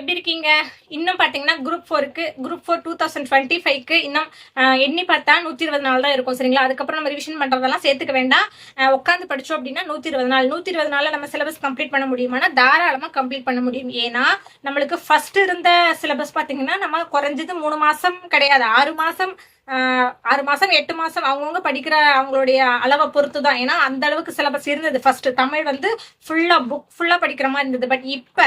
எப்படி இருக்கீங்க? இன்னும் பார்த்தீங்கன்னா குரூப் ஃபோருக்கு group four two thousand twenty ஃபைவ்க்கு இன்னும் எண்ணி பார்த்தா நூற்றி இருபது நாள் தான் இருக்கும் சரிங்களா? அதுக்கப்புறம் நம்ம ரிவிஷன் பண்ணுறதெல்லாம் சேர்த்துக்க வேண்டாம். உட்காந்து படித்தோம் அப்படின்னா நூற்றி இருபது நாள் நூற்றி இருபது நாளில் நம்ம சிலபஸ் கம்ப்ளீட் பண்ண முடியுமானா தாராளமாக கம்ப்ளீட் பண்ண முடியும். ஏன்னா நம்மளுக்கு ஃபர்ஸ்ட் இருந்த சிலபஸ் பார்த்தீங்கன்னா நம்ம குறைஞ்சது மூணு மாதம் கிடையாது. ஆறு மாதம் ஆறு மாசம் எட்டு மாசம் அவங்கவுங்க படிக்கிற அவங்களுடைய அளவை பொறுத்து தான் ஏன்னா அந்த அளவுக்கு சிலபஸ் இருந்தது. ஃபர்ஸ்ட் தமிழ் வந்து ஃபுல்லா புக் ஃபுல்லா படிக்கிற மாதிரி இருந்தது. பட் இப்ப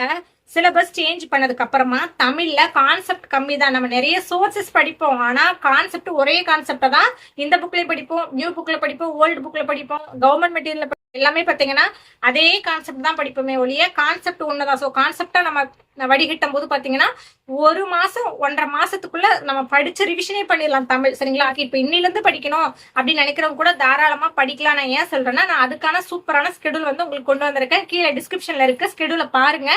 சிலபஸ் சேஞ்ச் பண்ணதுக்கு அப்புறமா தமிழ்ல கான்செப்ட் கம்மி தான் நம்ம நிறைய சோர்சஸ் படிப்போம். ஆனா கான்செப்ட் ஒரே கான்செப்டை தான் இந்த புக்ல படிப்போம் நியூ புக்ல படிப்போம் ஓல்டு புக்ல படிப்போம் கவர்மெண்ட் மெட்டீரியல் எல்லாமே பார்த்தீங்கன்னா அதே கான்செப்ட் தான் படிப்போமே ஒழிய கான்செப்ட் ஒண்ணுதான். ஸோ கான்செப்டா நம்ம வடிகட்டும் போது பார்த்தீங்கன்னா ஒரு மாசம் ஒன்றரை மாசத்துக்குள்ள நம்ம படிச்ச ரிவிஷனே பண்ணிடலாம் தமிழ். சரிங்களா? இப்போ இன்னிலேருந்து படிக்கணும் அப்படின்னு நினைக்கிறவங்க கூட தாராளமா படிக்கலாம். நான் ஏன் சொல்றேன்னா நான் அதுக்கான சூப்பரான ஸ்கெடியூல் வந்து உங்களுக்கு கொண்டு வந்திருக்கேன். கீழே டிஸ்கிரிப்ஷன்ல இருக்க ஸ்கெடியூலை பாருங்க.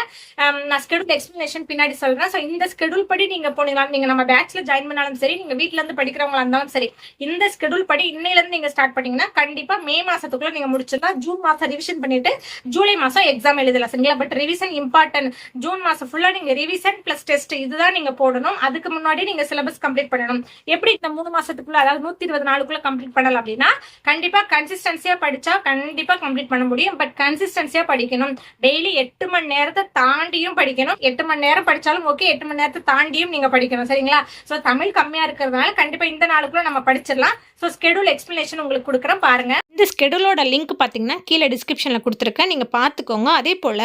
நான் ஸ்கெடியூல் எக்ஸ்பிளனேஷன் பின்னாடி சொல்றேன். ஸோ இந்த ஸ்கெடியூல் படி நீங்க போனீங்களா நீங்க நம்ம பேட்ச்ல ஜாயின் பண்ணாலும் சரி நீங்க வீட்ல இருந்து படிக்கிறவங்களா இருந்தாலும் சரி இந்த ஸ்கெடியூல் படி இன்னையில இருந்து நீங்க ஸ்டார்ட் பண்ணீங்கன்னா கண்டிப்பா மே மாசத்துக்குள்ள நீங்க முடிச்சிருந்தா ஜூன் மாசம் ரிவிஷன் பண்ணிட்டு ஜூலை மாசம் எக்ஸாம் எழுதலாம் சரிங்களா? பட் ரிவிஷன் இம்பார்ட்டன்ட் ஜூன் மாசம் ஃபுல்லா நீங்க ரிவிஷன் பிளஸ் டெஸ்ட் இதுதான் நீங்க போடணும். அதுக்கு முன்னாடி நீங்க சிலபஸ் கம்ப்ளீட் பண்ணணும். எப்படி இந்த மூணு மாசத்துக்குள்ள அதாவது நூத்தி இருபது நாளுக்குள்ள கம்ப்ளீட் பண்ணலாம் அப்படின்னா கண்டிப்பா கன்சிஸ்டன்சியா படிச்சா கண்டிப்பா கம்ப்ளீட் பண்ண முடியும். பட் கன்சிஸ்டன்சியா படிக்கணும். டெய்லி எட்டு மணி நேரத்தை தாண்டியும் படிக்கணும். எட்டு மணி நேரம் படிச்சாலும் ஓகே எட்டு மணி நேரத்தை தாண்டியும் நீங்க படிக்கணும். சரிங்களா? சோ தமிழ் கம்மியா இருக்கிறதுனால கண்டிப்பா இந்த நாளுக்குள்ள நம்ம படிச்சிடலாம். ஸோ ஸ்கெடியூல் எக்ஸ்பிளேஷன் உங்களுக்கு கொடுக்குறேன். பாருங்க. இந்த ஸ்கெடியூலோட லிங்க் பார்த்தீங்கன்னா கீழே டிஸ்கிரிப்ஷனில் கொடுத்துருக்கேன். நீங்கள் பார்த்துக்கோங்க அதே போல்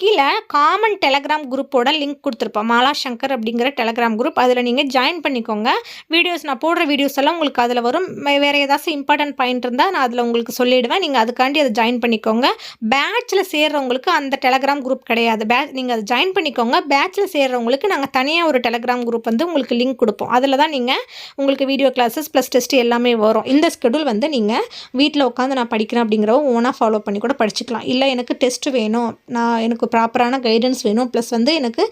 கீழே காமன் டெலகிராம் குரூப்போட லிங்க் கொடுத்துருப்போம். மாலா சங்கர் அப்படிங்கிற டெலகிராம் குரூப் அதில் நீங்கள் ஜாயின் பண்ணிக்கோங்க. வீடியோஸ் நான் போடுற வீடியோஸ் எல்லாம் உங்களுக்கு அதில் வரும். வேறு ஏதாச்சும் இம்பார்ட்டன்ட் பாயிண்ட் இருந்தால் நான் அதில் உங்களுக்கு சொல்லிவிடுவேன் நீங்கள் அதுக்காண்டி அதை ஜாயின் பண்ணிக்கோங்க. பேட்சில் சேர்கிறவங்களுக்கு அந்த டெலகிராம் குரூப் கிடையாது. பே நீங்கள் அதை ஜாயின் பண்ணிக்கோங்க. பேட்சில் சேர்கிறவங்களுக்கு நாங்கள் தனியாக ஒரு டெலகிராம் குரூப் வந்து உங்களுக்கு லிங்க் கொடுப்போம். அதில் தான் நீங்கள் உங்களுக்கு வீடியோ கிளாஸஸ் ப்ளஸ் டெஸ்ட் எல்லாமே வரும். இந்த ஸ்கெடியூல் வந்து நீங்கள் வீட்டில் உட்காந்து நான் படிக்கிறேன் அப்படிங்கிறவங்க ஓனாக ஃபாலோ பண்ணி கூட படிச்சுக்கலாம். இல்லை எனக்கு டெஸ்ட் வேணும். நான் எனக்கு ப்ராப்பரான கைடன்ஸ் வேணும். ப்ளஸ் வந்து எனக்கு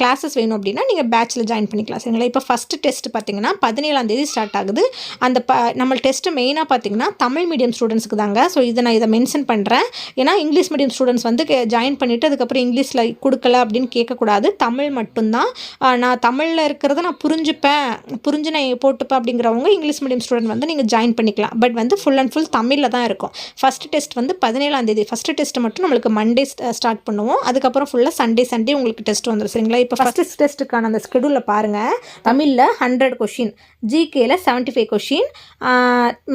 கிளாஸஸ் வேணும் அப்படின்னா நீங்கள் பேட்சில் ஜாயின் பண்ணிக்கலாம். சரிங்களா? இப்போ ஃபஸ்ட்டு டெஸ்ட் பார்த்தீங்கன்னா பதினேழாம் தேதி ஸ்டார்ட் ஆகுது. அந்த ப நம்ம டெஸ்ட்டு மெயினாக பார்த்தீங்கன்னா தமிழ் மீடியம் ஸ்டூடெண்ட்ஸ்க்கு தாங்க. ஸோ இதை நான் இதை மென்ஷன் பண்ணுறேன் ஏன்னா இங்கிலீஷ் மீடியம் ஸ்டூடெண்ட்ஸ் வந்து ஜாயின் பண்ணிவிட்டு அதுக்கப்புறம் இங்கிலீஷில் கொடுக்கல அப்படின்னு கேட்கக்கூடாது. தமிழ் மட்டும்தான். நான் தமிழில் இருக்கிறத நான் புரிஞ்சுப்பேன். புரிஞ்சு நான் போட்டுப்பேன் அப்படிங்கிறவங்க இங்கிலீஷ் மீடியம் ஸ்டூடெண்ட் வந்து நீங்கள் ஜாயின் பண்ணிக்கலாம். பட் வந்து ஃபுல் அண்ட் ஃபுல் தமிழில் தான் இருக்கும். ஃபஸ்ட் டெஸ்ட் வந்து பதினேழாம் தேதி. ஃபஸ்ட்டு டெஸ்ட் மட்டும் நம்மளுக்கு மண்டே ஸ்டார்ட் பண்ணுவோம். அதுக்கப்புறம் ஃபுல்லாக சண்டே சண்டே உங்களுக்கு டெஸ்ட் வந்துடும் சரிங்களா? இப்போ ஃபஸ்ட்டு டெஸ்ட்டுக்கான அந்த ஸ்கெடியூலில் பாருங்கள் தமிழில் ஹண்ட்ரட் கொஷின் ஜிகேல செவன்ட்டி ஃபைவ் கொஷின்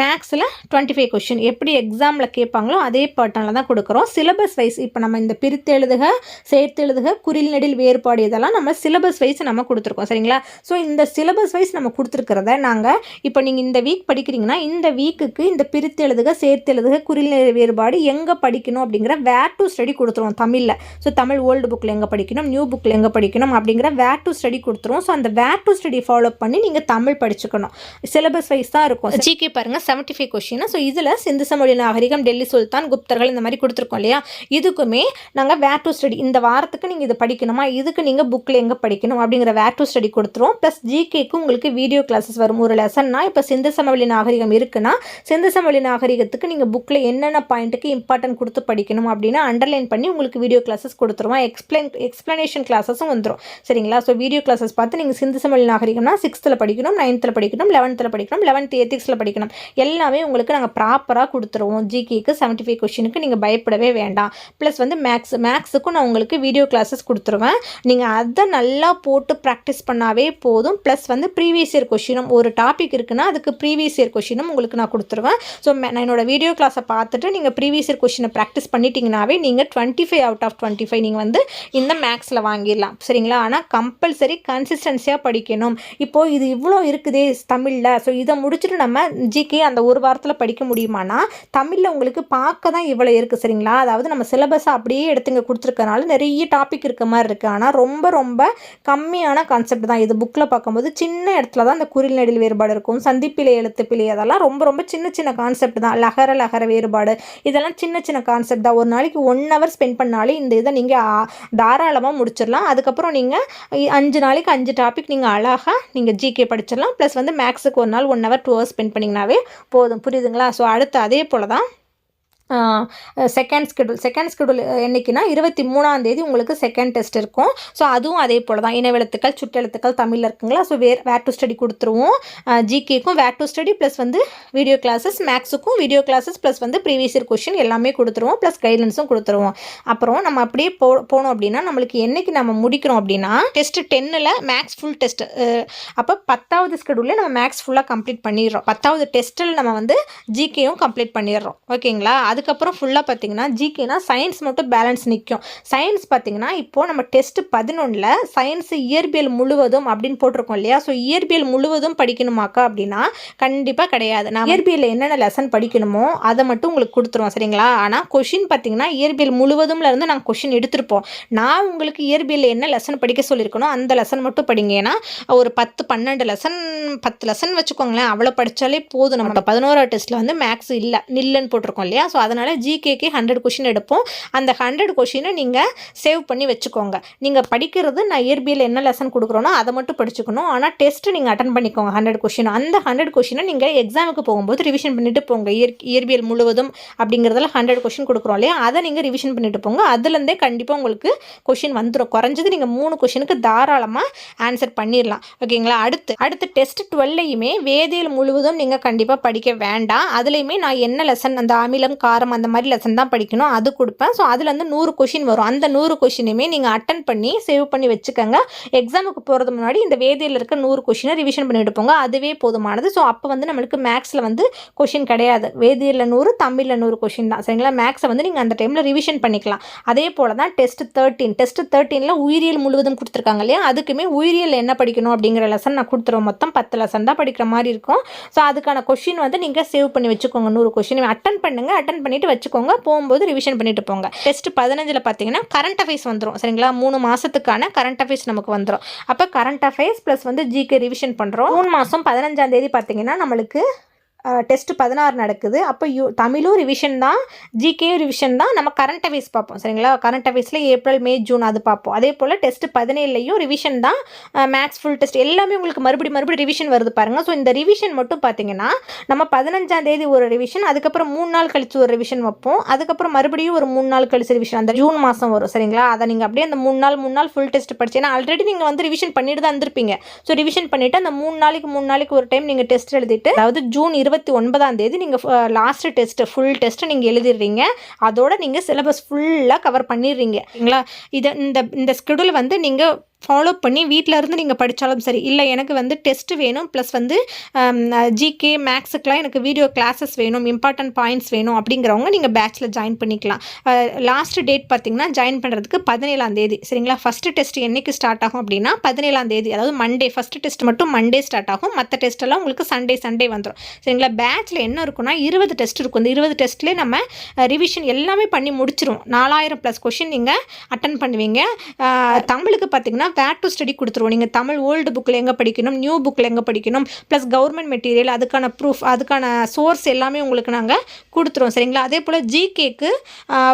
மேக்ஸில் டுவெண்ட்டி ஃபைவ் கொஷின் எப்படி எக்ஸாமில் கேட்பாங்களோ அதே பேட்டர்னில் தான் கொடுக்குறோம். சிலபஸ் வைஸ் இப்போ நம்ம இந்த பிரித்து எழுதுக சேர்த்து எழுதுக குறில் நெடில் வேறுபாடு இதெல்லாம் நம்ம சிலபஸ் வைஸ் நம்ம கொடுத்துருக்கோம். சரிங்களா? ஸோ இந்த சிலபஸ் வைஸ் நம்ம கொடுத்துருக்கிறத நாங்கள் இப்போ நீங்கள் இந்த வீக் படிக்கிறீங்கன்னா இந்த வீக்குக்கு இந்த பிரித்து எழுதுக சேர்த்து எழுதுக குறில் வேறுபாடு எங்கே படிக்கணும் அப்படிங்கிற வேர் டு ஸ்டடி கொடுத்துருவோம் தமிழில். ஸோ தமிழ் ஓல்டு புக்கில் எங்கே படிக்கணும் நியூ புக்கில் எங்கே படிக்கணும் அப்படிங்கிற வேர் டு ஸ்டடி கொடுத்துருவோம் ஸோ அந்த வேர் டு ஸ்டடி ஃபாலோ பண்ணி நீங்கள் தமிழ் படிச்சுக்கணும். சிலபஸ் வைஸ் தான் இருக்கும். ஜிகே பாருங்கள் செவன்ட்டி ஃபைவ் கொஷின் ஸோ இதில் சிந்து சமொழி நாகரிகம் டெல்லி சுல்தான் குப்தர்கள் இந்த மாதிரி கொடுத்துருக்கோம் இல்லையா? இதுக்குமே நாங்கள் வேர் டு ஸ்டடி இந்த வாரத்துக்கு நீங்கள் இது படிக்கணுமா? இதுக்கு நீங்கள் புக்கில் எங்கே படிக்கணும் அப்படிங்கிற வேர் டு ஸ்டடி கொடுத்துருவோம் ப்ளஸ் ஜிகேக்கு உங்களுக்கு வீடியோ கிளாஸஸ் வரும். ஒரு லெசன்னா இப்போ சிந்து சமவெளி நாகரிகம் இருக்குன்னா சிந்து சமவெளி நாகரிகத்துக்கு நீங்கள் புக்கில் என்னென்ன பாயிண்ட்டுக்கு இம்பார்ட்டன்ட் கொடுத்து படிக்கணும் அப்படின்னா அண்டர்லைன் பண்ணி உங்களுக்கு வீடியோ கிளாஸஸ் கொடுத்துருவோம். எக்ஸ்பிளைன் எக்ஸ்ப்ளனேஷன் கிளாஸஸும் வந்துடும் சரிங்களா? ஸோ வீடியோ கிளாஸஸ் பார்த்து நீங்கள் சிந்து சமவெளி நாகரிகம்னா சிக்ஸ்த்தில் படிக்கணும் நைன்த்தில் படிக்கணும் லெவன்த்தில் படிக்கணும் லெவன்த் எத்திக்ஸில் படிக்கணும். எல்லாமே உங்களுக்கு நாங்கள் ப்ராப்பராக கொடுத்துருவோம். ஜிகேக்கு செவன்ட்டி ஃபைவ் கொஷினுக்கு நீங்கள் பயப்படவே வேண்டாம். ப்ளஸ் வந்து மேக்ஸ் மேக்ஸுக்கும் நான் உங்களுக்கு வீடியோ கிளாஸஸ் கொடுத்துருவேன். நீங்கள் அதை நல்லா போட்டு ப்ராக்டிஸ் பண்ணாவே போதும். ப்ளஸ் வந்து ப்ரீவியஸ் இயர் கொஷினும் ஒரு டாபிக் இருக்குன்னா அதுக்கு ப்ரீவியஸ் இயர் கொஷினும் உங்களுக்கு நான் கொடுத்துருவேன். ஸோ நான் என்னோடய வீடியோ கிளாஸை பார்த்துட்டு நீங்கள் ப்ரீவியஸ் இயர் கொஷினை ப்ராக்டிஸ் பண்ணிட்டீங்கனாவே நீங்கள் twenty five out of twenty five நீங்கள் வந்து இந்த மேக்ஸில் வாங்கிடலாம். சரிங்களா? ஆனால் கம்பல்சரி கன்சிஸ்டன்சியாக படிக்கணும். இப்போது இது இவ்வளோ இருக்குதே தமிழில். ஸோ இதை முடிச்சுட்டு நம்ம ஜிகே அந்த ஒரு வாரத்தில் படிக்க முடியுமானா தமிழில் உங்களுக்கு பார்க்க தான் இவ்வளோ இருக்குது சரிங்களா? அதாவது நம்ம சிலபஸை அப்படியே எடுத்துங்க கொடுத்துருக்கனால நிறைய டாபிக் இருக்க மாதிரி இருக்குது ஆனால் ரொம்ப ரொம்ப கம்மியான கான்செப்ட் தான். இது புக்கில் பார்க்கும்போது சின்ன இடத்துல தான் இந்த குறில் நெடில் வேறுபாடு இருக்கும். சந்திப்பிலை எழுத்துப்பிலை அதெல்லாம் ரொம்ப ரொம்ப சின்ன சின்ன கான்செப்ட் தான். லகர லகர வேறுபாடு. இதெல்லாம் சின்ன சின்ன கான்செப்ட் தான். ஒரு நாளைக்கு ஒன் ஹவர் ஸ்பெண்ட் பண்ணாலே இந்த இதை நீங்கள் தாராளமாக முடிச்சிடலாம். அதுக்கப்புறம் நீங்கள் அஞ்சு நாளைக்கு அஞ்சு டாபிக் நீங்கள் அழகாக நீங்கள் ஜிகே படிச்சிடலாம். ப்ளஸ் வந்து மேக்ஸுக்கு ஒரு நாள் one hour two hours spend பண்ணிங்கனாவே போதும். புரியுதுங்களா? ஸோ அடுத்து அதே போல் தான் செகண்ட் ஸ்கெடியூல் செகண்ட் ஸ்கெடியூல் என்னைக்குன்னா இருபத்தி மூணாம் தேதி உங்களுக்கு செகண்ட் டெஸ்ட் இருக்கும். ஸோ அதுவும் அதே போல் தான் இனவெழுத்துக்கள் சுட்டெழுத்துக்கள் தமிழில் இருக்குங்களா? So where where to study கொடுத்துருவோம். ஜிகேக்கும் வேர் டு ஸ்டடி ப்ளஸ் வந்து வீடியோ கிளாஸஸ் மேக்ஸுக்கும் வீடியோ கிளாஸஸ் ப்ளஸ் வந்து ப்ரீவியஸ் இயர் கொஷின் எல்லாமே கொடுத்துருவோம். ப்ளஸ் கைட்லைன்ஸும் கொடுத்துருவோம். அப்புறம் நம்ம அப்படியே போ போனோம் அப்படின்னா நம்மளுக்கு என்னைக்கு நம்ம முடிக்கிறோம் அப்படின்னா டெஸ்ட் டென்னில் மேக்ஸ் ஃபுல் டெஸ்ட் அப்போ பத்தாவது ஸ்கெடியூலில் நம்ம மேக்ஸ் ஃபுல்லாக கம்ப்ளீட் பண்ணிடுறோம். பத்தாவது டெஸ்ட்டில் நம்ம வந்து ஜிகேயும் கம்ப்ளீட் பண்ணிடுறோம். ஓகேங்களா அதுக்கப்புறம் ஃபுல்லாக பார்த்தீங்கன்னா ஜிகேனா சயின்ஸ் மட்டும் பேலன்ஸ் நிற்கும் சயின்ஸ் பார்த்தீங்கன்னா இப்போது நம்ம டெஸ்ட் பதினொன்றில் சயின்ஸ் இயற்பியல் முழுவதும் அப்படின்னு போட்டிருக்கோம் இல்லையா? ஸோ இயற்பியல் முழுவதும் படிக்கணுமாக்கா அப்படின்னா கண்டிப்பாக கிடையாது. நான் இயற்பியலில் என்னென்ன லெசன் படிக்கணுமோ அதை மட்டும் உங்களுக்கு கொடுத்துருவோம் சரிங்களா? ஆனால் கொஷின் பார்த்தீங்கன்னா இயற்பியல் முழுவதும்ல இருந்து நாங்கள் கொஷின் எடுத்திருப்போம். நான் உங்களுக்கு இயற்பியலில் என்ன லெசன் படிக்க சொல்லியிருக்கணும் அந்த லெசன் மட்டும் படிங்க. ஏன்னா ஒரு பத்து பன்னெண்டு லெசன் பத்து லெசன் வச்சுக்கோங்களேன் அவ்வளோ படித்தாலே போதும். நம்ம பதினோரா டெஸ்ட்டில் வந்து மேக்ஸ் இல்லை நில்லுன்னு போட்டிருக்கோம் இல்லையா? ஸோ அதனால் ஜிகேக்கு ஹண்ட்ரட் கொஷின் எடுப்போம். அந்த ஹண்ட்ரட் கொஷினை நீங்கள் சேவ் பண்ணி வச்சுக்கோங்க. நீங்கள் படிக்கிறது நான் இயற்பியல் என்ன லெசன் கொடுக்குறோனோ அதை மட்டும் படிச்சுக்கணும். ஆனால் டெஸ்ட்டு நீங்கள் அட்டன் பண்ணிக்கோங்க ஹண்ட்ரட் கொஷின் அந்த ஹண்ட்ரட் கொஷினை நீங்கள் எக்ஸாமுக்கு போகும்போது ரிவிஷன் பண்ணிட்டு போங்க. இயற் இயற்பியல் முழுவதும் அப்படிங்கிறதுல ஹண்ட்ரட் கொஷின் கொடுக்குறோம் இல்லையா? அதை நீங்கள் ரிவிஷன் பண்ணிட்டு போங்க. அதுலேருந்தே கண்டிப்பாக உங்களுக்கு கொஷின் வந்துடும் குறைஞ்சது நீங்கள் மூணு கொஷினுக்கு தாராளமாக ஆன்சர் பண்ணிடலாம் ஓகேங்களா? அடுத்து அடுத்து டெஸ்ட் டுவெல்லையுமே வேதியியல் முழுவதும் நீங்கள் கண்டிப்பாக படிக்க வேண்டாம். அதுலேயுமே நான் என்ன லெசன் அந்த அமிலம் வாரம் அந்த மாதிரி லெசன் தான் படிக்கணும். அது கொடுப்பேன். ஸோ அதுலேருந்து நூறு கொஷின் வரும். அந்த நூறு கொஷினுமே நீங்கள் அட்டன் பண்ணி சேவ் பண்ணி வச்சுக்கோங்க. எக்ஸாமுக்கு போகிறது முன்னாடி இந்த வேதியியல் இருக்க நூறு கொஷினை ரிவிஷன் பண்ணிட்டு போங்க. அதுவே போதுமானது. ஸோ அப்போ வந்து நம்மளுக்கு மேக்ஸில் வந்து கொஷின் கிடையாது. வேதியியலில் நூறு தமிழில் நூறு கொஷின் தான். சரிங்களா? மேக்ஸை வந்து நீங்கள் அந்த டைமில் ரிவிஷன் பண்ணிக்கலாம். அதே போல் தான் டெஸ்ட் தேர்ட்டீன் டெஸ்ட் தேர்ட்டீனில் உயிரியல் முழுவதும் கொடுத்துருக்காங்க இல்லையா? அதுக்குமே உயிரியல் என்ன படிக்கணும் அப்படிங்கிற லெசன் நான் கொடுத்துருவோம் மொத்தம் பத்து லெசன் தான் படிக்கிற மாதிரி இருக்கும். ஸோ அதுக்கான கொஷின் வந்து நீங்கள் சேவ் பண்ணி வச்சுக்கோங்க. நூறு கொஷின் அட்டன் பண்ணுங்க. அட்டன் பண்ணிட்டு வச்சுக்கோங்க. போகும்போது ரிவிஷன் பண்ணிட்டு போங்க. டெஸ்ட் பதினஞ்சில் பார்த்தீங்கன்னா கரண்ட் அஃபேர்ஸ் வந்துடும் சரிங்களா? மூணு மாதத்துக்கான கரண்ட் அஃபேர்ஸ் நமக்கு வந்துடும் அப்போ கரண்ட் அஃபேர்ஸ் ப்ளஸ் வந்து ஜிகே ரிவிஷன் பண்ணுறோம் மூணு மாதம் பதினஞ்சாம் தேதி பார்த்தீங்கன்னா நம்மளுக்கு டெஸ்ட் பதினாறு நடக்குது. அப்போ யூ தமிழும் ரிவிஷன் தான் ஜிகேயும் ரிவிஷன் தான். நம்ம கரண்ட் அஃபேர்ஸ் பார்ப்போம் சரிங்களா? கரண்ட் அஃபேர்ஸில் ஏப்ரல் மே ஜூன் அது பார்ப்போம். அதே போல் டெஸ்ட் பதினேழுலையும் ரிவிஷன் தான். மேக்ஸ் ஃபுல் டெஸ்ட் எல்லாமே உங்களுக்கு மறுபடி மறுபடியும் ரிவிஷன் வருது பாருங்கள் ஸோ இந்த ரிவிஷன் மட்டும் பார்த்தீங்கன்னா நம்ம பதினஞ்சாம் தேதி ஒரு ரிவிஷன் அதுக்கப்புறம் மூணு நாள் கழித்து ஒரு ரிவிஷன் வைப்போம். அதுக்கப்புறம் மறுபடியும் ஒரு மூணு நாள் கழிச்சு ரிவிஷன் அந்த ஜூன் மாதம் வரும் சரிங்களா? அதை நீங்கள் அப்படியே அந்த மூணு நாள் மூணு நாள் ஃபுல் டெஸ்ட் படிச்சு ஏன்னா ஆல்ரெடி நீங்கள் வந்து ரிவிஷன் பண்ணிட்டு தான் இருந்திருப்பீங்க. ஸோ ரிவிஷன் பண்ணிவிட்டு அந்த மூணு நாளைக்கு மூணு நாளைக்கு ஒரு டைம் நீங்கள் டெஸ்ட் எழுதிட்டு அதாவது ஜூன் இருபத்தி ஒன்பதாம் தேதி நீங்கள் லாஸ்ட்டு டெஸ்ட்டு ஃபுல் டெஸ்ட்டு நீங்கள் எழுதிடுறீங்க. அதோட நீங்கள் சிலபஸ் ஃபுல்லாக கவர் பண்ணிடுறீங்க. சரிங்களா? இதை இந்த இந்த ஸ்கெடியூல் வந்து நீங்கள் ஃபாலோ பண்ணி வீட்டில் இருந்து நீங்கள் படித்தாலும் சரி. இல்லை எனக்கு வந்து டெஸ்ட் வேணும் ப்ளஸ் வந்து ஜிகே மேக்ஸுக்கெலாம் எனக்கு வீடியோ கிளாஸஸ் வேணும் இம்பார்ட்டன்ட் பாயிண்ட்ஸ் வேணும் அப்படிங்கிறவங்க நீங்கள் பேட்சில் ஜாயின் பண்ணிக்கலாம். லாஸ்ட் டேட் பார்த்தீங்கன்னா ஜாயின் பண்ணுறதுக்கு பதினேழாம் தேதி. சரிங்களா? ஃபஸ்ட்டு டெஸ்ட் என்னைக்கு ஸ்டார்ட் ஆகும் அப்படின்னா பதினேழாம் தேதி. அதாவது மண்டே ஃபஸ்ட்டு டெஸ்ட் மட்டும் மண்டே ஸ்டார்ட் ஆகும். மற்ற டெஸ்ட் எல்லாம் உங்களுக்கு சண்டே சண்டே வந்துடும் சரிங்களா? பேட்சில் என்ன இருக்குன்னா இருபது டெஸ்ட் இருக்கும். இந்த இருபது டெஸ்ட்லேயே நம்ம ரிவிஷன் எல்லாமே பண்ணி முடிச்சிடும் நாலாயிரம் ப்ளஸ் கொஷின் நீங்கள் அட்டன் பண்ணுவீங்க. தமிழுக்கு பார்த்தீங்கன்னா வேர் டு ஸ்டடி கொடுத்துருவோம். நீங்கள் தமிழ் ஓல்டு புக்கில் எங்கே படிக்கணும்? நியூ புக்கில் எங்கே படிக்கணும்? ப்ளஸ் கவர்மெண்ட் மெட்டீரியல் அதுக்கான ப்ரூஃப் அதுக்கான சோர்ஸ் எல்லாமே உங்களுக்கு நாங்கள் கொடுத்துருவோம். சரிங்களா? அதே போல் ஜிகேக்கு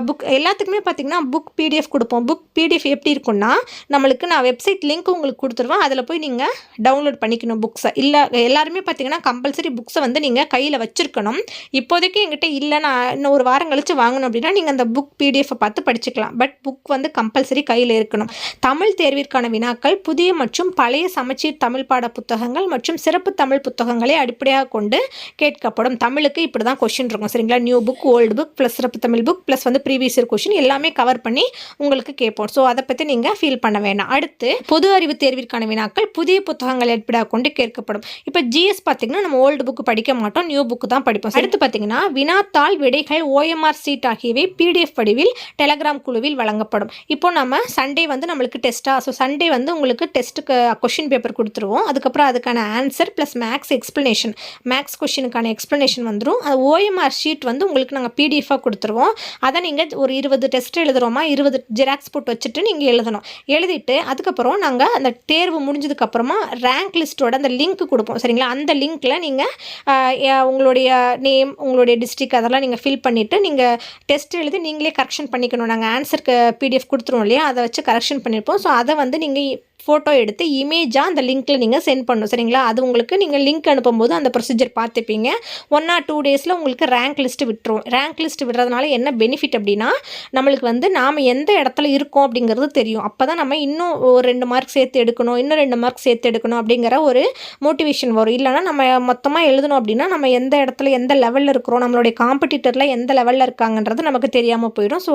புக் எல்லாத்துக்குமே பார்த்தீங்கன்னா புக் பிடிஎஃப் கொடுப்போம். புக் பிடிஎஃப் எப்படி இருக்கும்னா நம்மளுக்கு நான் வெப்சைட் லிங்க் உங்களுக்கு கொடுத்துருவேன். அதில் போய் நீங்கள் டவுன்லோட் பண்ணிக்கணும் புக்ஸை இல்லை எல்லாருமே பார்த்தீங்கன்னா கம்பல்சரி புக்ஸை வந்து நீங்கள் கையில் வச்சுருக்கணும். இப்போதைக்கு எங்கிட்ட இல்லை. நான் இன்னும் ஒரு வாரம் கழித்து வாங்கணும் அப்படின்னா நீங்கள் அந்த புக் பிடிஎஃப்பை பார்த்து படிச்சுக்கலாம். பட் புக் வந்து கம்பல்சரி கையில் இருக்கணும். தமிழ் தேர்விற்கான வினாக்கள் புதிய மற்றும் பழைய சமச்சீர் தமிழ் பாட புத்தகங்கள் மற்றும் சிறப்பு தமிழ் புத்தகங்களை அடிப்படையாக கொண்டு கேட்கப்படும். தமிழுக்கு இப்படி தான் கொஷின் இருக்கும் சரிங்களா? New book old book plus சிறப்பு தமிழ் புக் ப்ளஸ் வந்து ப்ரீவியஸ் இயர் கொஷின் எல்லாமே கவர் பண்ணி உங்களுக்கு கேட்போம். ஸோ அதை பற்றி நீங்கள் ஃபீல் பண்ண வேணாம். அடுத்து பொது அறிவு தேர்விற்கான வினாக்கள் புதிய புத்தகங்களை அடிப்படையாக கொண்டு கேட்கப்படும். இப்போ ஜிஎஸ் பார்த்தீங்கன்னா நம்ம ஓல்டு புக் படிக்க மாட்டோம் நியூ புக் தான் படிப்போம். அடுத்து பார்த்தீங்கன்னா வினாத்தாள் விடைகள் ஓஎம்ஆர் சீட் ஆகியவை பிடிஎஃப் வடிவில் டெலகிராம் குழுவில் வழங்கப்படும். இப்போ நம்ம சண்டே வந்து நம்மளுக்கு டெஸ்ட்டாக ஸோ சண்டே வந்து உங்களுக்கு டெஸ்ட்டுக்கு கொஷின் பேப்பர் கொடுத்துருவோம். அதுக்கப்புறம் அதுக்கான answer plus maths explanation maths கொஷினுக்கான explanation வந்துடும் அது ஓஎம்ஆர் ஷீட் வந்து உங்களுக்கு நாங்கள் பிடிஎஃபாக கொடுத்துருவோம். அதை நீங்கள் ஒரு இருபது டெஸ்ட் எழுதுகிறோமா இருபது ஜெராக்ஸ் போட்டு வச்சுட்டு நீங்கள் எழுதணும். எழுதிட்டு அதுக்கப்புறம் நாங்கள் அந்த தேர்வு முடிஞ்சதுக்கப்புறமா ரேங்க் லிஸ்ட்டோட அந்த லிங்க் கொடுப்போம். சரிங்களா? அந்த லிங்க்கில் நீங்கள் uh, உங்களுடைய நேம் உங்களுடைய டிஸ்ட்ரிக் அதெல்லாம் நீங்கள் ஃபில் பண்ணிவிட்டு நீங்கள் டெஸ்ட் எழுதி நீங்களே கரெக்ஷன் பண்ணிக்கணும். நாங்கள் ஆன்சருக்கு பிடிஎஃப் கொடுத்துருவோம் இல்லையா? அதை வச்சு கரெக்ஷன் பண்ணியிருப்போம் ஸோ அதை வந்து நீங்கள் ஃபோட்டோ எடுத்து இமேஜாக அந்த லிங்க்கில் நீங்கள் சென்ட் பண்ணணும். சரிங்களா? அது உங்களுக்கு நீங்கள் லிங்க் அனுப்பும்போது அந்த ப்ரொசீஜர் பார்த்துப்பீங்க. ஒன் ஆர் டூ டேஸில் உங்களுக்கு ரேங்க் லிஸ்ட் விட்டுரும். ரேங்க் லிஸ்ட் விடுறதுனால என்ன பெனிஃபிட் அப்படின்னா நம்மளுக்கு வந்து நாம் எந்த இடத்துல இருக்கோம் அப்படிங்கிறது தெரியும். அப்போ தான் நம்ம இன்னும் ஒரு ரெண்டு மார்க் சேர்த்து எடுக்கணும் இன்னும் ரெண்டு மார்க் சேர்த்து எடுக்கணும் அப்படிங்கிற ஒரு மோட்டிவேஷன் வரும். இல்லைனா நம்ம மொத்தமாக எழுதணும் அப்படின்னா நம்ம எந்த இடத்துல எந்த லெவலில் இருக்கிறோம் நம்மளுடைய காம்படிட்டரில் எந்த லெவலில் இருக்காங்கன்றது நமக்கு தெரியாமல் போயிடும். ஸோ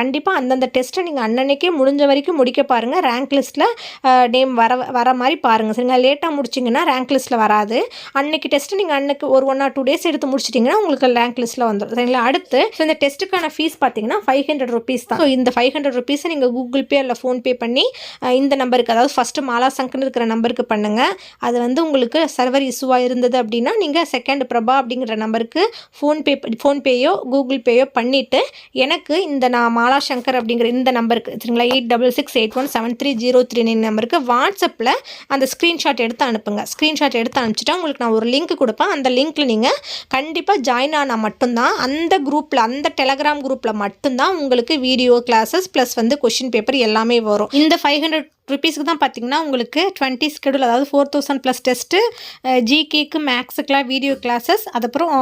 கண்டிப்பாக அந்தந்த டெஸ்ட்டை நீங்கள் அன்னன்னைக்கே முடிஞ்ச வரைக்கும் முடிக்க பாருங்கள் ரேங்க் லிஸ்ட்டில் நேம் வர வர மாதிரி பாருங்கள் சரிங்களா லேட்டாக முடிச்சிங்கன்னா ரேங்க் லிஸ்ட்டில் வராது. அன்னைக்கு டெஸ்ட்டு நீங்கள் அன்னைக்கு ஒரு ஒன் ஆர் டூ டேஸ் எடுத்து முடிச்சிட்டிங்கன்னா உங்களுக்கு ரேங்க் லிஸ்ட்டில் வந்துடும் சரிங்களா? அடுத்து ஸோ இந்த டெஸ்ட்டுக்கான ஃபீஸ் பார்த்தீங்கன்னா ஃபைவ் ஹண்ட்ரட் ருபீஸ் தான். ஸோ இந்த ஃபைவ் ஹண்ட்ரட் ருபீஸை நீங்கள் கூகுள் பே இல்லை ஃபோன்பே பண்ணி இந்த நம்பருக்கு அதாவது ஃபஸ்ட்டு மாலா சங்கன்னு இருக்கிற நம்பருக்கு பண்ணுங்கள் அது வந்து உங்களுக்கு சர்வர் இஷ்யூவாக இருந்தது அப்படின்னா நீங்கள் செகண்ட் பிரபா அப்படிங்கிற நம்பருக்கு ஃபோன்பே ஃபோன்பேயோ கூகுள் பேயோ பண்ணிவிட்டு எனக்கு இந்த நான் மாலா சங்கர் அப்படிங்கிற இந்த நம்பருக்கு சரிங்களா? Eight double six eight one seven three zero three nine நம்பருக்கு வாட்ஸ்அப்பில் அந்த ஸ்க்ரீன்ஷாட் எடுத்து அனுப்புங்க. ஸ்க்ரீன்ஷாட் எடுத்து அனுப்பிச்சிட்டா உங்களுக்கு நான் ஒரு லிங்க் கொடுப்பேன். அந்த லிங்க்கில் நீங்கள் கண்டிப்பாக ஜாயின் ஆனால் மட்டும்தான் அந்த குரூப்பில் அந்த டெலகிராம் குரூப்பில் மட்டும்தான் உங்களுக்கு வீடியோ கிளாஸஸ் ப்ளஸ் வந்து கொஷின் பேப்பர் எல்லாமே வரும். இந்த ஃபைவ் ஹண்ட்ரட் ருபீஸ்க்கு தான் பார்த்தீங்கன்னா உங்களுக்கு டுவெண்ட்டி ஸ்கெடியூல் அதாவது ஃபோர் தௌசண்ட் ப்ளஸ் டெஸ்ட்டு ஜிகேக்கு மேக்ஸுக்கெலாம் வீடியோ கிளாஸஸ் அதுக்கப்புறம்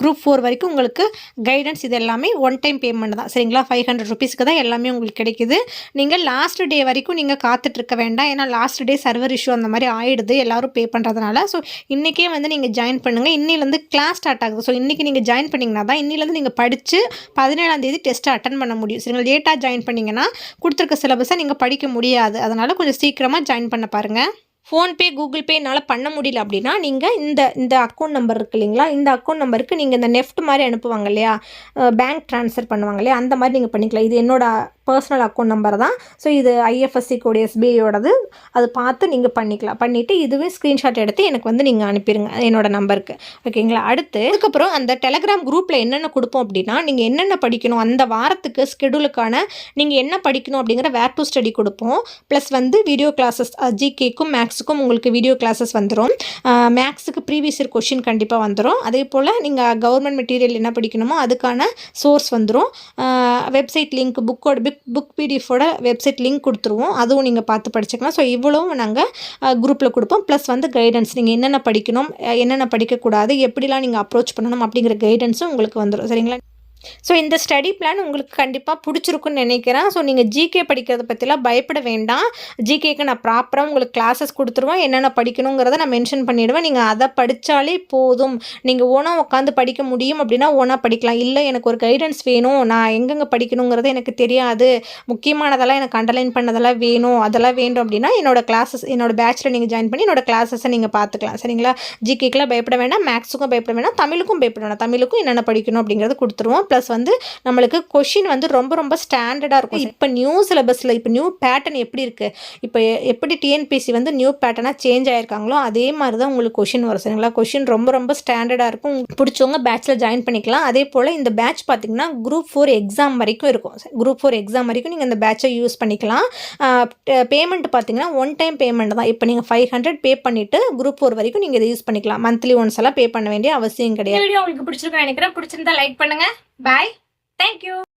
குரூப் ஃபோர் வரைக்கும் உங்களுக்கு கைடன்ஸ் இது எல்லாமே ஒன் டைம் பேமெண்ட் தான். சரிங்களா? ஃபைவ் ஹண்ட்ரட் ருபீஸ்க்கு தான் எல்லாமே உங்களுக்கு கிடைக்குது. நீங்கள் லாஸ்ட் டே வரைக்கும் நீங்கள் காத்துட்ருக்க வேண்டாம். ஏன்னா லாஸ்ட் டே சர்வர் இஷ்யூ அந்த மாதிரி ஆகிடுது எல்லோரும் பே பண்ணுறதுனால ஸோ இன்றைக்கே வந்து நீங்கள் ஜாயின் பண்ணுங்கள் இன்னிலேருந்து கிளாஸ் ஸ்டார்ட் ஆகுது. ஸோ இன்றைக்கி நீங்கள் ஜாயின் பண்ணிங்கன்னா தான் இன்னிலேருந்து நீங்கள் படித்து பதினேழாம் தேதி டெஸ்ட்டை அட்டன் பண்ண முடியும். சரிங்களா? லேட்டாக ஜாயின் பண்ணிங்கன்னா கொடுத்துருக்க சிலபஸை நீங்கள் படிக்க முடியாது. அதனால் கொஞ்சம் சீக்கிரமாக ஜாயின் பண்ண பாருங்கள் ஃபோன்பே கூகுள் பே என்னால் பண்ண முடியல அப்படின்னா நீங்கள் இந்த இந்த அக்கௌண்ட் நம்பர் இருக்கு இல்லைங்களா? இந்த அக்கௌண்ட் நம்பருக்கு நீங்கள் இந்த நெஃப்ட் மாதிரி அனுப்புவாங்க இல்லையா? பேங்க் ட்ரான்ஸ்ஃபர் பண்ணுவாங்க இல்லையா? அந்த மாதிரி நீங்கள் பண்ணிக்கலாம். இது என்னோட பர்சனல் அக்கௌண்ட் நம்பர் தான். ஸோ இது ஐஎஃப்எஸ்சி கோடு எஸ்பிஐயோடது அது பார்த்து நீங்கள் பண்ணிக்கலாம். பண்ணிவிட்டு இதுவே ஸ்க்ரீன்ஷாட் எடுத்து எனக்கு வந்து நீங்கள் அனுப்பிடுங்க என்னோடய நம்பருக்கு ஓகேங்களா அடுத்து அதுக்கப்புறம் அந்த டெலகிராம் குரூப்பில் என்னென்ன கொடுப்போம் அப்படின்னா நீங்கள் என்னென்ன படிக்கணும் அந்த வாரத்துக்கு ஸ்கெடியூலுக்கான நீங்கள் என்ன படிக்கணும் அப்படிங்கிற வேர் டு ஸ்டடி கொடுப்போம். ப்ளஸ் வந்து வீடியோ கிளாஸஸ் ஜிகேக்கும் மேக்ஸுக்கும் உங்களுக்கு வீடியோ கிளாஸஸ் வந்துடும் மேக்ஸுக்கு ப்ரீவியஸ் இயர் கொஷின் கண்டிப்பாக வந்துடும் அதே போல் நீங்கள் கவர்மெண்ட் மெட்டீரியல் என்ன படிக்கணுமோ அதுக்கான சோர்ஸ் வந்துடும் வெப்சைட் லிங்க் புக்கோட புக் புக் பிடிஎஃபோட வெப்சைட் லிங்க் கொடுத்துருவோம். அதுவும் நீங்கள் பார்த்து படிச்சுக்கலாம். ஸோ இவ்வளவும் நாங்கள் குரூப்பில் கொடுப்போம். ப்ளஸ் வந்து கைடன்ஸ் நீங்கள் என்னென்ன படிக்கணும் என்னென்ன படிக்கக்கூடாது எப்படிலாம் நீங்கள் அப்ரோச் பண்ணணும் அப்படிங்கிற கைடன்ஸும் உங்களுக்கு வந்துடும் சரிங்களா? ஸோ இந்த ஸ்டடி பிளான் உங்களுக்கு கண்டிப்பாக பிடிச்சிருக்குன்னு நினைக்கிறேன். ஸோ நீங்கள் ஜிகே படிக்கிறத பற்றிலாம் பயப்பட வேண்டாம். ஜிகேக்கு நான் ப்ராப்பராக உங்களுக்கு கிளாஸஸ் கொடுத்துருவேன். என்னென்ன படிக்கணுங்கிறத நான் மென்ஷன் பண்ணிவிடுவேன் நீங்கள் அதை படித்தாலே போதும். நீங்கள் ஓனாக உட்காந்து படிக்க முடியும் அப்படின்னா ஓனாக படிக்கலாம். இல்லை எனக்கு ஒரு கைடன்ஸ் வேணும். நான் எங்கெங்கே படிக்கணுங்கிறது எனக்கு தெரியாது. முக்கியமானதெல்லாம் எனக்கு அண்டர்லைன் பண்ணதெல்லாம் வேணும். அதெல்லாம் வேண்டும் அப்படின்னா என்னோட கிளாஸஸ் என்னோட பேட்சில் நீங்கள் ஜாயின் பண்ணி என்னோட கிளாஸஸை நீங்கள் பார்த்துக்கலாம். சரிங்களா? ஜிகேக்கெலாம் பயப்பட வேண்டாம். மேக்ஸுக்கும் பயப்பட வேண்டாம். தமிழுக்கும் பயப்பட வேண்டாம். தமிழுக்கும் என்னென்ன படிக்கணும் அப்படிங்கிறது கொடுத்துருவோம். ப்ளஸ் வந்து நம்மளுக்கு கொஷின் வந்து ரொம்ப ரொம்ப ஸ்டாண்டர்டாக இருக்கும். இப்போ நியூ சிலபஸில் இப்போ நியூ பேட்டர்ன் எப்படி இருக்குது இப்போ எப்படி டிஎன்பிசி வந்து நியூ பேட்டர்னாக சேஞ்ச் ஆயிருக்காங்களோ அதே மாதிரி தான் உங்களுக்கு கொஷின் வரும் சரிங்களா? கொஷின் ரொம்ப ரொம்ப ஸ்டாண்டர்டாக இருக்கும். பிடிச்சவங்க பேட்ச்சில் ஜாயின் பண்ணிக்கலாம். அதே போல் இந்த பேட்ச் பார்த்தீங்கன்னா குரூப் ஃபோர் எக்ஸாம் வரைக்கும் இருக்கும். குரூப் ஃபோர் எக்ஸாம் வரைக்கும் நீங்கள் இந்த பேட்சை யூஸ் பண்ணிக்கலாம். பேமெண்ட் பார்த்தீங்கன்னா ஒன் டைம் பேமெண்ட் தான். இப்போ நீங்கள் ஃபைவ் ஹண்ட்ரட் பே பண்ணிவிட்டு குரூப் ஃபோர் வரைக்கும் நீங்கள் இதை யூஸ் பண்ணிக்கலாம். மந்த்லி ஒன்ஸ் எல்லாம் பே பண்ண வேண்டிய அவசியம் கிடையாது. வீடியோ உங்களுக்கு பிடிச்சிருக்குன்னு நினைக்கிறேன். பிடிச்சிருந்தா லைக் Bye. Thank you.